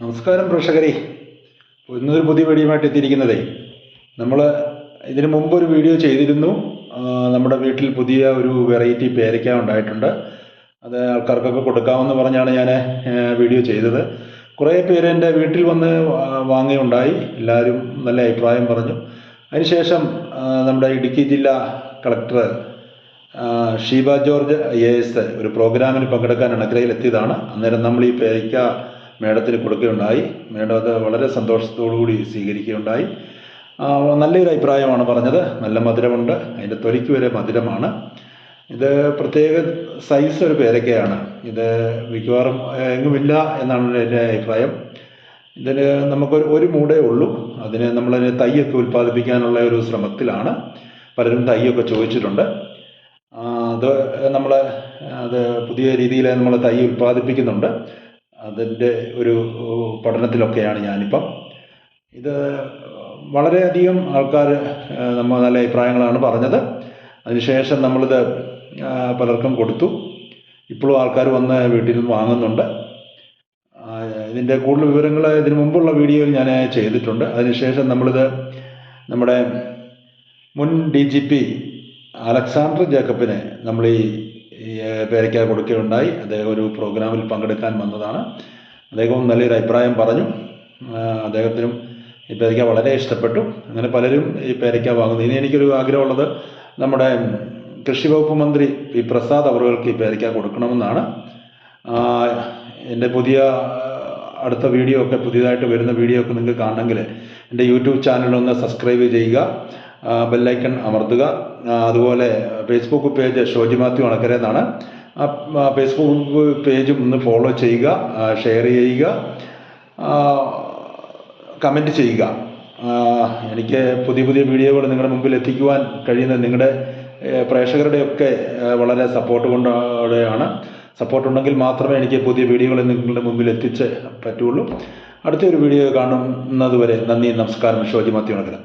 നമസ്കാരം പ്രേക്ഷകരെ. ഇന്നൊരു പുതിയ വീഡിയോയുമായിട്ട് എത്തിയിരിക്കുന്നതേ. നമ്മൾ ഇതിനു മുമ്പ് ഒരു വീഡിയോ ചെയ്തിരുന്നു. നമ്മുടെ വീട്ടിൽ പുതിയ ഒരു വെറൈറ്റി പേരയ്ക്ക ഉണ്ടായിട്ടുണ്ട്. അത് ആൾക്കാർക്കൊക്കെ കൊടുക്കാമെന്ന് പറഞ്ഞാണ് ഞാൻ വീഡിയോ ചെയ്തത്. കുറേ പേര് എന്റെ വീട്ടിൽ വന്ന് വാങ്ങിയുണ്ടായി. എല്ലാവരും നല്ല അഭിപ്രായം പറഞ്ഞു. അതിനുശേഷം നമ്മുടെ ഇടുക്കി ജില്ലാ collector Sheeba George A S ഒരു പ്രോഗ്രാമിന് പങ്കെടുക്കാൻ അണക്കരയിൽ എത്തിയതാണ് അന്നേരം നമ്മൾ ഈ പേരയ്ക്ക മേഡത്തിന് കൊടുക്കുകയുണ്ടായി. മേഡം അത് വളരെ സന്തോഷത്തോടു കൂടി സ്വീകരിക്കുകയുണ്ടായി നല്ലൊരു അഭിപ്രായമാണ് പറഞ്ഞത്. നല്ല മധുരമുണ്ട്. അതിന്റെ തൊലിക്ക് വരെ മധുരമാണ്. ഇത് പ്രത്യേക സൈസ് ഒരു പേരക്കയാണ്. ഇത് മിക്കവാറും എങ്ങുമില്ല എന്നാണ് എന്റെ അഭിപ്രായം. ഇതിന് നമുക്കൊരു ഒരു മൂടേ ഉള്ളൂ. അതിന് നമ്മളതിന് തൈയൊക്കെ ഉൽപ്പാദിപ്പിക്കാനുള്ള ഒരു ശ്രമത്തിലാണ്. പലരും തൈയൊക്കെ ചോദിച്ചിട്ടുണ്ട്. അത് നമ്മൾ അത് പുതിയ രീതിയിൽ നമ്മൾ തൈ ഉൽപ്പാദിപ്പിക്കുന്നുണ്ട്. അതിന്റെ ഒരു പഠനത്തിലൊക്കെയാണ് ഞാനിപ്പം. ഇത് വളരെയധികം ആൾക്കാർ നമ്മൾ നല്ല അഭിപ്രായങ്ങളാണ് പറഞ്ഞത്. അതിനുശേഷം നമ്മളിത് പലർക്കും കൊടുത്തു. ഇപ്പോഴും ആൾക്കാർ വന്ന് വീട്ടിൽ നിന്ന് വാങ്ങുന്നുണ്ട്. ഇതിന്റെ കൂടുതൽ വിവരങ്ങൾ ഇതിനു മുമ്പുള്ള വീഡിയോയിൽ ഞാൻ ചെയ്തിട്ടുണ്ട്. അതിനുശേഷം നമ്മളിത് നമ്മുടെ മുൻ ഡി ജി പി അലക്സാണ്ടർ ജേക്കബിനെ നമ്മൾ ഈ പേരയ്ക്ക കൊടുക്കുകയുണ്ടായി. അദ്ദേഹം ഒരു പ്രോഗ്രാമിൽ പങ്കെടുക്കാൻ വന്നതാണ്. അദ്ദേഹവും നല്ലൊരു അഭിപ്രായം പറഞ്ഞു. അദ്ദേഹത്തിനും ഈ പേരയ്ക്ക വളരെ ഇഷ്ടപ്പെട്ടു. അങ്ങനെ പലരും ഈ പേരയ്ക്ക വാങ്ങുന്നു. ഇനി എനിക്കൊരു ആഗ്രഹമുള്ളത് നമ്മുടെ കൃഷി വകുപ്പ് മന്ത്രി പി പ്രസാദ് അവറുകൾക്ക് ഈ പേരയ്ക്ക കൊടുക്കണമെന്നാണ്. എന്റെ പുതിയ അടുത്ത വീഡിയോ ഒക്കെ പുതിയതായിട്ട് വരുന്ന വീഡിയോ ഒക്കെ നിങ്ങൾക്ക് കാണണമെങ്കിൽ എന്റെ യൂട്യൂബ് ചാനലൊന്ന് സബ്സ്ക്രൈബ് ചെയ്യുക. ബെല്ലൈക്കൺ അമർത്തുക. അതുപോലെ ഫേസ്ബുക്ക് പേജ് ഷോജി മാത്യു അണക്കര എന്നാണ്. ഫേസ്ബുക്ക് പേജും ഒന്ന് ഫോളോ ചെയ്യുക ഷെയർ ചെയ്യുക കമന്റ് ചെയ്യുക. എനിക്ക് പുതിയ പുതിയ വീഡിയോകൾ നിങ്ങളുടെ മുമ്പിൽ എത്തിക്കുവാൻ കഴിയുന്ന നിങ്ങളുടെ പ്രേക്ഷകരുടെയൊക്കെ വളരെ സപ്പോർട്ട് കൊണ്ടാണ് സപ്പോർട്ട് ഉണ്ടെങ്കിൽ മാത്രമേ എനിക്ക് പുതിയ വീഡിയോകൾ നിങ്ങളുടെ മുമ്പിൽ എത്തിച്ച് പറ്റുള്ളൂ. അടുത്തൊരു വീഡിയോ കാണുന്നതുവരെ നന്ദി നമസ്കാരം ഷോജി മാത്യു അണക്കര.